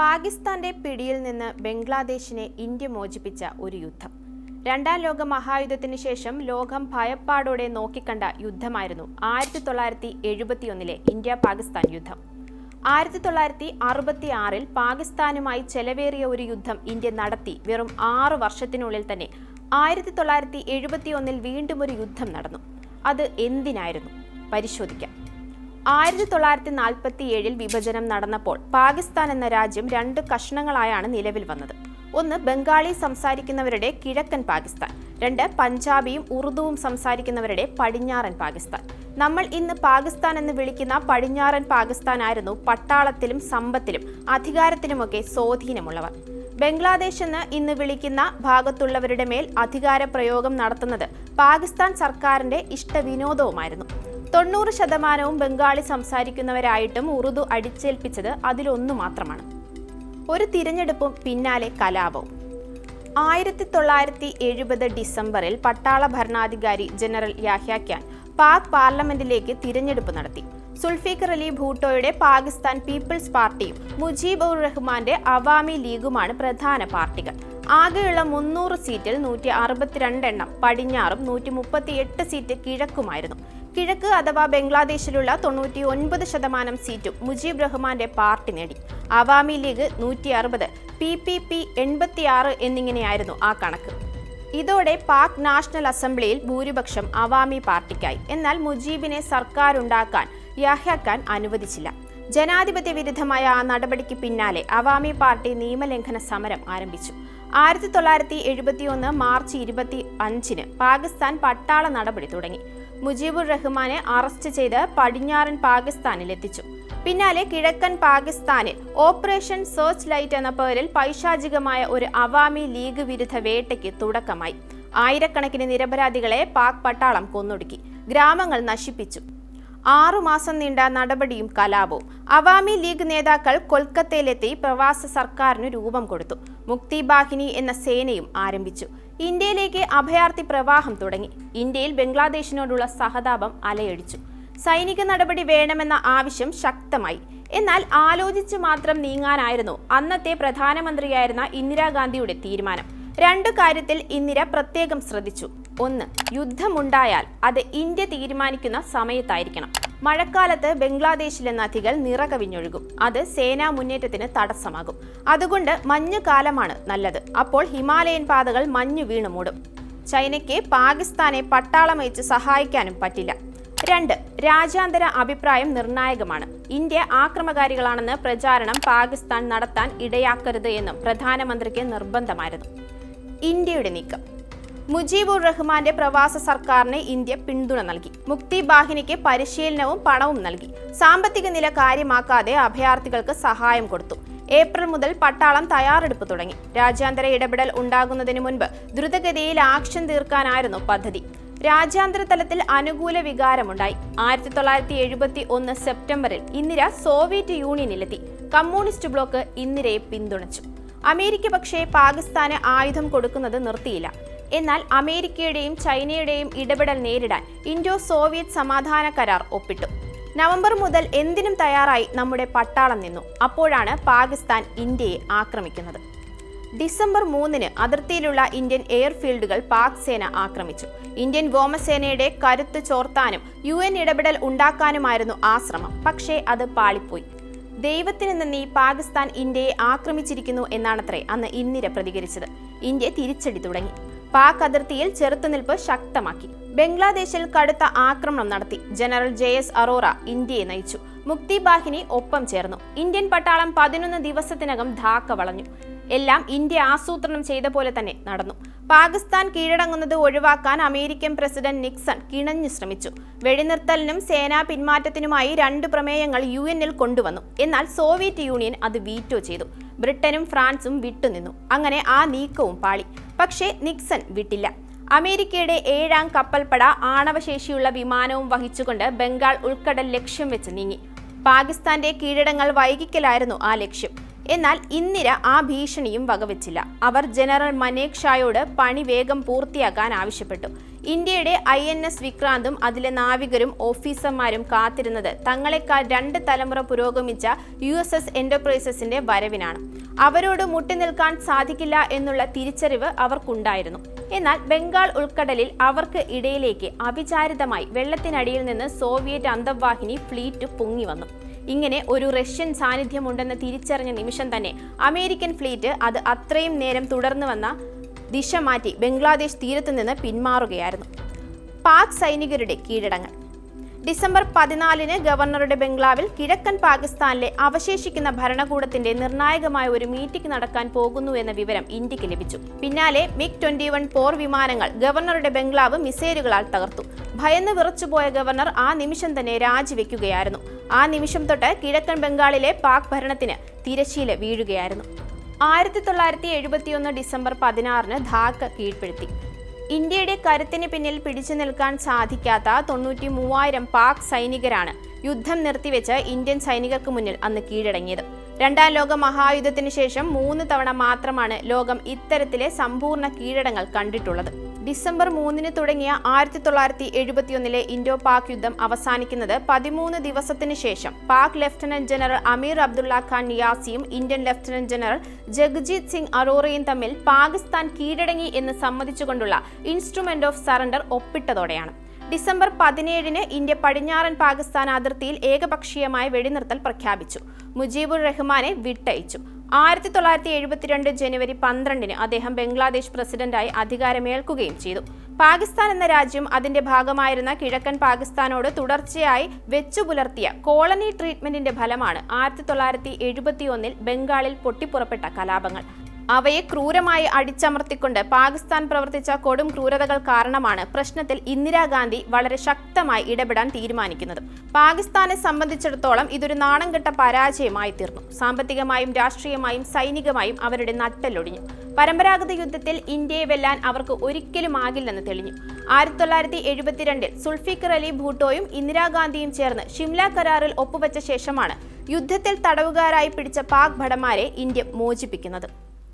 പാകിസ്ഥാന്റെ പിടിയിൽ നിന്ന് ബംഗ്ലാദേശിനെ ഇന്ത്യ മോചിപ്പിച്ച ഒരു യുദ്ധം. രണ്ടാം ലോക മഹായുദ്ധത്തിന് ശേഷം ലോകം ഭയപ്പാടോടെ നോക്കിക്കണ്ട യുദ്ധമായിരുന്നു ആയിരത്തി തൊള്ളായിരത്തി എഴുപത്തിയൊന്നിലെ ഇന്ത്യ പാകിസ്ഥാൻ യുദ്ധം. ആയിരത്തി തൊള്ളായിരത്തി അറുപത്തി ആറിൽ പാകിസ്ഥാനുമായി ചെലവേറിയ ഒരു യുദ്ധം ഇന്ത്യ നടത്തി വെറും ആറു വർഷത്തിനുള്ളിൽ തന്നെ ആയിരത്തി തൊള്ളായിരത്തി എഴുപത്തിയൊന്നിൽ വീണ്ടും ഒരു യുദ്ധം നടന്നു. അത് എന്തിനായിരുന്നു? പരിശോധിക്കാം. ആയിരത്തി തൊള്ളായിരത്തി നാൽപ്പത്തി ഏഴിൽ വിഭജനം നടന്നപ്പോൾ പാകിസ്ഥാൻ എന്ന രാജ്യം രണ്ട് കഷ്ണങ്ങളായാണ് നിലവിൽ വന്നത്. ഒന്ന് ബംഗാളി സംസാരിക്കുന്നവരുടെ കിഴക്കൻ പാകിസ്ഥാൻ. രണ്ട് പഞ്ചാബിയും ഉറുദുവും സംസാരിക്കുന്നവരുടെ പടിഞ്ഞാറൻ പാകിസ്ഥാൻ. നമ്മൾ ഇന്ന് പാകിസ്ഥാൻ എന്ന് വിളിക്കുന്ന പടിഞ്ഞാറൻ പാകിസ്ഥാനായിരുന്നു പട്ടാളത്തിലും സമ്പത്തിലും അധികാരത്തിലുമൊക്കെ സ്വാധീനമുള്ളവർ. ബംഗ്ലാദേശ് എന്ന് ഇന്ന് വിളിക്കുന്ന ഭാഗത്തുള്ളവരുടെ മേൽ അധികാര പ്രയോഗം നടത്തുന്നത് പാകിസ്ഥാൻ സർക്കാരിന്റെ ഇഷ്ടവിനോദവുമായിരുന്നു. തൊണ്ണൂറ് ശതമാനവും ബംഗാളി സംസാരിക്കുന്നവരായിട്ടും ഉറുദു അടിച്ചേൽപ്പിച്ചത് അതിലൊന്നു മാത്രമാണ്. ഒരു തിരഞ്ഞെടുപ്പും പിന്നാലെ കലാപവും. ആയിരത്തി തൊള്ളായിരത്തി എഴുപത് ഡിസംബറിൽ പട്ടാള ഭരണാധികാരി ജനറൽ യാഹ്യ ഖാൻ പാക് പാർലമെന്റിലേക്ക് തിരഞ്ഞെടുപ്പ് നടത്തി. സുൽഫിഖർ അലി ഭൂട്ടോയുടെ പാകിസ്ഥാൻ പീപ്പിൾസ് പാർട്ടിയും മുജീബ് ഉർ റഹ്മാന്റെ അവാമി ലീഗുമാണ് പ്രധാന പാർട്ടികൾ. ആകെയുള്ള മുന്നൂറ് സീറ്റിൽ നൂറ്റി അറുപത്തിരണ്ട് എണ്ണം പടിഞ്ഞാറും നൂറ്റി മുപ്പത്തിയെട്ട് സീറ്റ് കിഴക്കുമായിരുന്നു. കിഴക്ക് അഥവാ ബംഗ്ലാദേശിലുള്ള തൊണ്ണൂറ്റി ഒൻപത് ശതമാനം സീറ്റും മുജീബ് റഹ്മാന്റെ പാർട്ടി നേടി. അവാമി ലീഗ് നൂറ്റി അറുപത് പി പി പി എൺപത്തിയാറ് എന്നിങ്ങനെയായിരുന്നു ആ കണക്ക്. ഇതോടെ പാക് നാഷണൽ അസംബ്ലിയിൽ ഭൂരിപക്ഷം അവാമി പാർട്ടിക്കായി. എന്നാൽ മുജീബിനെ സർക്കാരുണ്ടാക്കാൻ ഖാൻ അനുവദിച്ചില്ല. ജനാധിപത്യ വിരുദ്ധമായ ആ നടപടിക്ക് പിന്നാലെ അവാമി പാർട്ടി നിയമലംഘന സമരം ആരംഭിച്ചു. ആയിരത്തി തൊള്ളായിരത്തി എഴുപത്തിയൊന്ന് മാർച്ച് ഇരുപത്തി അഞ്ചിന് പാകിസ്ഥാൻ പട്ടാള നടപടി തുടങ്ങി. മുജീബുർ റഹ്മാനെ അറസ്റ്റ് ചെയ്ത് പടിഞ്ഞാറൻ പാകിസ്ഥാനിൽ എത്തിച്ചു പിന്നാലെ കിഴക്കൻ പാകിസ്ഥാനിൽ ഓപ്പറേഷൻ സെർച്ച് ലൈറ്റ് എന്ന പേരിൽ പൈശാചികമായ ഒരു അവാമി ലീഗ് വിരുദ്ധ വേട്ടയ്ക്ക് തുടക്കമായി. ആയിരക്കണക്കിന് നിരപരാധികളെ പാക് പട്ടാളം കൊന്നൊടുക്കി. ഗ്രാമങ്ങൾ നശിപ്പിച്ചു. ആറുമാസം നീണ്ട നടപടിയും കലാപവും. അവാമി ലീഗ് നേതാക്കൾ കൊൽക്കത്തയിലെത്തി പ്രവാസ സർക്കാരിന് രൂപം കൊടുത്തു. മുക്തി ബാഹിനി എന്ന സേനയും ആരംഭിച്ചു. ഇന്ത്യയിലേക്ക് അഭയാർത്ഥി പ്രവാഹം തുടങ്ങി. ഇന്ത്യയിൽ ബംഗ്ലാദേശിനോടുള്ള സഹതാപം അലയടിച്ചു. സൈനിക നടപടി വേണമെന്ന ആവശ്യം ശക്തമായി. എന്നാൽ ആലോചിച്ചു മാത്രം നീങ്ങാനായിരുന്നു അന്നത്തെ പ്രധാനമന്ത്രിയായിരുന്ന ഇന്ദിരാഗാന്ധിയുടെ തീരുമാനം. രണ്ടു കാര്യത്തിൽ ഇന്ദിര പ്രത്യേകം ശ്രദ്ധിച്ചു. ഒന്ന് യുദ്ധമുണ്ടായാൽ അത് ഇന്ത്യ തീരുമാനിക്കുന്ന സമയത്തായിരിക്കണം. മഴക്കാലത്ത് ബംഗ്ലാദേശിലെ നദികൾ നിറകവിഞ്ഞൊഴുകും. അത് സേനാ മുന്നേറ്റത്തിന് തടസ്സമാകും. അതുകൊണ്ട് മഞ്ഞുകാലമാണ് നല്ലത്. അപ്പോൾ ഹിമാലയൻ പാതകൾ മഞ്ഞു വീണു മൂടും. ചൈനയ്ക്ക് പാകിസ്ഥാനെ പട്ടാളമയച്ച് സഹായിക്കാനും പറ്റില്ല. രണ്ട് രാജ്യാന്തര അഭിപ്രായം നിർണായകമാണ്. ഇന്ത്യ ആക്രമകാരികളാണെന്ന് പ്രചാരണം പാകിസ്ഥാൻ നടത്താൻ ഇടയാക്കരുത് എന്നും പ്രധാനമന്ത്രിക്ക് നിർബന്ധമായിരുന്നു. ഇന്ത്യയുടെ നീക്കം. മുജീബുർ റഹ്മാന്റെ പ്രവാസ സർക്കാരിന് ഇന്ത്യ പിന്തുണ നൽകി. മുക്തി ബാഹിനിക്ക് പരിശീലനവും പണവും നൽകി. സാമ്പത്തിക നില കാര്യമാക്കാതെ അഭയാർത്ഥികൾക്ക് സഹായം കൊടുത്തു. ഏപ്രിൽ മുതൽ പട്ടാളം തയ്യാറെടുപ്പ് തുടങ്ങി. രാജ്യാന്തര ഇടപെടൽ ഉണ്ടാകുന്നതിന് മുൻപ് ദ്രുതഗതിയിൽ ആക്ഷൻ തീർക്കാനായിരുന്നു പദ്ധതി. രാജ്യാന്തര തലത്തിൽ അനുകൂല വികാരമുണ്ടായി. ആയിരത്തി തൊള്ളായിരത്തി എഴുപത്തി ഒന്ന് സെപ്റ്റംബറിൽ ഇന്ദിര സോവിയറ്റ് യൂണിയനിലെത്തി. കമ്മ്യൂണിസ്റ്റ് ബ്ലോക്ക് ഇന്ദിരയെ പിന്തുണച്ചു. അമേരിക്ക പക്ഷേ പാകിസ്ഥാന് ആയുധം കൊടുക്കുന്നത് നിർത്തിയില്ല. എന്നാൽ അമേരിക്കയുടെയും ചൈനയുടെയും ഇടപെടൽ നേരിടാൻ ഇൻഡോ സോവിയറ്റ് സമാധാന കരാർ ഒപ്പിട്ടു. നവംബർ മുതൽ എന്തിനും തയ്യാറായി നമ്മുടെ പട്ടാളം നിന്നു. അപ്പോഴാണ് പാകിസ്ഥാൻ ഇന്ത്യയെ ആക്രമിക്കുന്നത്. ഡിസംബർ മൂന്നിന് അതിർത്തിയിലുള്ള ഇന്ത്യൻ എയർഫീൽഡുകൾ പാക് സേന ആക്രമിച്ചു. ഇന്ത്യൻ വ്യോമസേനയുടെ കരുത്ത് ചോർത്താനും യു എൻ ഇടപെടൽ ഉണ്ടാക്കാനുമായിരുന്നു ആ ശ്രമം പക്ഷേ അത് പാളിപ്പോയി. ദൈവത്തിന് നന്ദി പാകിസ്ഥാൻ ഇന്ത്യയെ ആക്രമിച്ചിരിക്കുന്നു എന്നാണത്രേ അന്ന് ഇന്ദിര പ്രതികരിച്ചത്. ഇന്ത്യ തിരിച്ചടി തുടങ്ങി. പാക് അതിർത്തിയിൽ ചെറുത്തുനിൽപ്പ് ശക്തമാക്കി. ബംഗ്ലാദേശിൽ കടുത്ത ആക്രമണം നടത്തി. ജനറൽ ജെ എസ് അറോറ ഇന്ത്യയെ നയിച്ചു. മുക്തി ബാഹിനി ഒപ്പം ചേർന്നു. ഇന്ത്യൻ പട്ടാളം പതിനൊന്ന് ദിവസത്തിനകം ധാക്ക വളഞ്ഞു. എല്ലാം ഇന്ത്യ ആസൂത്രണം ചെയ്ത പോലെ തന്നെ നടന്നു. പാകിസ്ഥാൻ കീഴടങ്ങുന്നത് ഒഴിവാക്കാൻ അമേരിക്കൻ പ്രസിഡന്റ് നിക്സൺ കിണഞ്ഞു ശ്രമിച്ചു. വെടിനിർത്തലിനും സേനാ പിന്മാറ്റത്തിനുമായി രണ്ട് പ്രമേയങ്ങൾ യു എന്നിൽ കൊണ്ടുവന്നു. എന്നാൽ സോവിയറ്റ് യൂണിയൻ അത് വീറ്റോ ചെയ്തു. ബ്രിട്ടനും ഫ്രാൻസും വിട്ടുനിന്നു. അങ്ങനെ ആ നീക്കവും പാളി. പക്ഷേ നിക്സൺ വിട്ടില്ല. അമേരിക്കയുടെ ഏഴാം കപ്പൽപ്പട ആണവശേഷിയുള്ള വിമാനവും വഹിച്ചുകൊണ്ട് ബംഗാൾ ഉൾക്കടൽ ലക്ഷ്യം വെച്ച് നീങ്ങി. പാകിസ്ഥാന്റെ കീഴടങ്ങൾ വൈകിക്കലായിരുന്നു ആ ലക്ഷ്യം. എന്നാൽ ഇന്ദിര ആ ഭീഷണിയും വകവെച്ചില്ല. അവർ ജനറൽ മനേക് ഷായോട് പണി വേഗം പൂർത്തിയാക്കാൻ ആവശ്യപ്പെട്ടു. ഇന്ത്യയുടെ ഐ എൻ എസ് വിക്രാന്തും അതിലെ നാവികരും ഓഫീസർമാരും കാത്തിരുന്നത് തങ്ങളെക്കാൾ രണ്ട് തലമുറ പുരോഗമിച്ച യു എസ് എസ് എന്റർപ്രൈസസിന്റെ വരവിനാണ്. അവരോട് മുട്ടിനിൽക്കാൻ സാധിക്കില്ല എന്നുള്ള തിരിച്ചറിവ് അവർക്കുണ്ടായിരുന്നു. എന്നാൽ ബംഗാൾ ഉൾക്കടലിൽ അവർക്ക് ഇടയിലേക്ക് അവിചാരിതമായി വെള്ളത്തിനടിയിൽ നിന്ന് സോവിയറ്റ് അന്തർവാഹിനി ഫ്ലീറ്റ് പൊങ്ങി വന്നു. ഇങ്ങനെ ഒരു റഷ്യൻ സാന്നിധ്യമുണ്ടെന്ന് തിരിച്ചറിഞ്ഞ നിമിഷം തന്നെ അമേരിക്കൻ ഫ്ലീറ്റ് അത് അത്രയും നേരം തുടർന്നു വന്ന ദിശ മാറ്റി ബംഗ്ലാദേശ് തീരത്തു നിന്ന് പിന്മാറുകയായിരുന്നു. പാക് സൈനികരുടെ കീഴടങ്ങൽ. ഡിസംബർ പതിനാലിന് ഗവർണറുടെ ബംഗ്ലാവിൽ കിഴക്കൻ പാകിസ്ഥാനിലെ അവശേഷിക്കുന്ന ഭരണകൂടത്തിന്റെ നിർണായകമായ ഒരു മീറ്റിംഗ് നടക്കാൻ പോകുന്നു എന്ന വിവരം ഇന്ത്യയ്ക്ക് ലഭിച്ചു. പിന്നാലെ മിഗ് ട്വന്റി വൺ പോർ വിമാനങ്ങൾ ഗവർണറുടെ ബംഗ്ലാവ് മിസൈലുകളാൽ തകർത്തു. ഭയന്ന് വിറച്ചുപോയ ഗവർണർ ആ നിമിഷം തന്നെ രാജിവെക്കുകയായിരുന്നു. ആ നിമിഷം തൊട്ട് കിഴക്കൻ ബംഗാളിലെ പാക് ഭരണത്തിന് തിരശ്ശീല വീഴുകയായിരുന്നു. ആയിരത്തി തൊള്ളായിരത്തി എഴുപത്തിയൊന്ന് ഡിസംബർ പതിനാറിന് ധാക്ക കീഴ്പ്പെടുത്തി. ഇന്ത്യയുടെ കരുത്തിന് പിന്നിൽ പിടിച്ചു നിൽക്കാൻ സാധിക്കാത്ത തൊണ്ണൂറ്റി മൂവായിരം പാക് സൈനികരാണ് യുദ്ധം നിർത്തിവെച്ച് ഇന്ത്യൻ സൈനികർക്ക് മുന്നിൽ അന്ന് കീഴടങ്ങിയത്. രണ്ടാം ലോക മഹായുദ്ധത്തിന് ശേഷം മൂന്ന് തവണ മാത്രമാണ് ലോകം ഇത്തരത്തിലെ സമ്പൂർണ കീഴടങ്ങൾ കണ്ടിട്ടുള്ളത്. ഡിസംബർ മൂന്നിന് തുടങ്ങിയ ആയിരത്തി തൊള്ളായിരത്തി എഴുപത്തിയൊന്നിലെ ഇൻഡോ പാക് യുദ്ധം അവസാനിക്കുന്നത് പതിമൂന്ന് ദിവസത്തിന് ശേഷം. Pak lieutenant general Amir Abdullah Khan നിയാസിയും Indian lieutenant general Jagjit Singh അറോറയും തമ്മിൽ പാകിസ്ഥാൻ കീഴടങ്ങി എന്ന് സമ്മതിച്ചുകൊണ്ടുള്ള ഇൻസ്ട്രുമെന്റ് ഓഫ് സറണ്ടർ ഒപ്പിട്ടതോടെയാണ്. ഡിസംബർ പതിനേഴിന് ഇന്ത്യ പടിഞ്ഞാറൻ പാകിസ്ഥാൻ അതിർത്തിയിൽ ഏകപക്ഷീയമായ വെടിനിർത്തൽ പ്രഖ്യാപിച്ചു. മുജീബുർ റഹ്മാനെ വിട്ടയച്ചു. ആയിരത്തി തൊള്ളായിരത്തി എഴുപത്തിരണ്ട് ജനുവരി പന്ത്രണ്ടിന് അദ്ദേഹം ബംഗ്ലാദേശ് പ്രസിഡന്റായി അധികാരമേൽക്കുകയും ചെയ്തു. പാകിസ്ഥാൻ എന്ന രാജ്യം അതിന്റെ ഭാഗമായിരുന്ന കിഴക്കൻ പാകിസ്ഥാനോട് തുടർച്ചയായി വെച്ചു പുലർത്തിയ കോളനി ട്രീറ്റ്മെന്റിന്റെ ഫലമാണ് ആയിരത്തി തൊള്ളായിരത്തി എഴുപത്തിയൊന്നിൽ ബംഗാളിൽ പൊട്ടിപ്പുറപ്പെട്ട കലാപങ്ങൾ. അവയെ ക്രൂരമായി അടിച്ചമർത്തിക്കൊണ്ട് പാകിസ്ഥാൻ പ്രവർത്തിച്ച കൊടും ക്രൂരതകൾ കാരണമാണ് പ്രശ്നത്തിൽ ഇന്ദിരാഗാന്ധി വളരെ ശക്തമായി ഇടപെടാൻ തീരുമാനിക്കുന്നത്. പാകിസ്ഥാനെ സംബന്ധിച്ചിടത്തോളം ഇതൊരു നാണം കെട്ട പരാജയമായി തീർന്നു. സാമ്പത്തികമായും രാഷ്ട്രീയമായും സൈനികമായും അവരുടെ നട്ടെല്ലൊടിഞ്ഞു. പരമ്പരാഗത യുദ്ധത്തിൽ ഇന്ത്യയെ വെല്ലാൻ അവർക്ക് ഒരിക്കലും ആകില്ലെന്ന് തെളിഞ്ഞു. ആയിരത്തി തൊള്ളായിരത്തി എഴുപത്തിരണ്ടിൽ സുൽഫിക്കർ അലി ഭൂട്ടോയും ഇന്ദിരാഗാന്ധിയും ചേർന്ന് ഷിംല കരാറിൽ ഒപ്പുവെച്ച ശേഷമാണ് യുദ്ധത്തിൽ തടവുകാരായി പിടിച്ച പാക് ഭടന്മാരെ ഇന്ത്യ മോചിപ്പിക്കുന്നത്.